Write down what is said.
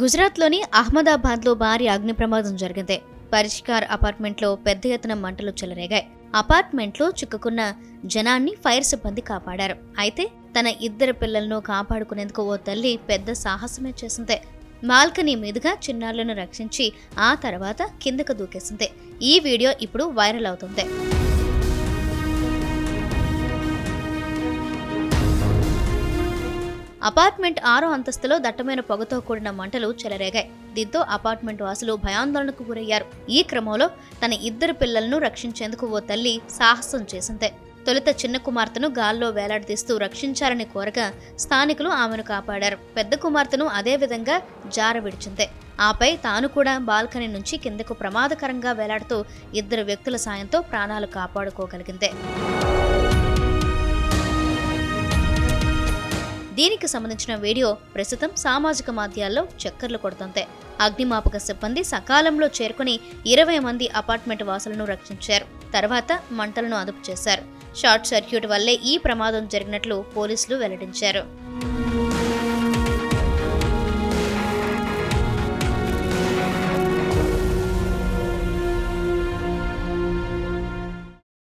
గుజరాత్లోని అహ్మదాబాద్లో భారీ అగ్ని ప్రమాదం జరిగింది. పరిష్కార్ అపార్ట్మెంట్లో పెద్ద ఎత్తున మంటలు చెలరేగాయి. అపార్ట్మెంట్లో చిక్కుకున్న జనాన్ని ఫైర్ సిబ్బంది కాపాడారు. అయితే తన ఇద్దరు పిల్లలను కాపాడుకునేందుకు ఓ తల్లి పెద్ద సాహసమే చేసింది. బాల్కనీ మీదుగా చిన్నారులను రక్షించి ఆ తర్వాత కిందకు దూకేసింది. ఈ వీడియో ఇప్పుడు వైరల్ అవుతుంది. అపార్ట్మెంట్ ఆరో అంతస్తులో దట్టమైన పొగతో కూడిన మంటలు చెలరేగాయి. దీంతో అపార్ట్మెంట్ వాసులు భయాందోళనకు గురయ్యారు. ఈ క్రమంలో తన ఇద్దరు పిల్లలను రక్షించేందుకు ఓ తల్లి సాహసం చేసిందే. తొలుత చిన్న కుమార్తెను గాల్లో వేలాడదీస్తూ రక్షించాలని కోరగా స్థానికులు ఆమెను కాపాడారు. పెద్ద కుమార్తెను అదే విధంగా జార విడిచిందే. ఆపై తాను కూడా బాల్కనీ నుంచి కిందకు ప్రమాదకరంగా వేలాడుతూ ఇద్దరు వ్యక్తుల సాయంతో ప్రాణాలు కాపాడుకోగలిగింది. దీనికి సంబంధించిన వీడియో ప్రస్తుతం సామాజిక మాధ్యాల్లో చక్కర్లు కొడుతోంది అగ్నిమాపక సిబ్బంది సకాలంలో చేరుకుని ఇరవై మంది అపార్ట్మెంట్ వాసులను రక్షించారు. తర్వాత మంటలను అదుపు చేశారు. షార్ట్ సర్క్యూట్ వల్లే ఈ ప్రమాదం జరిగినట్లు పోలీసులు వెల్లడించారు.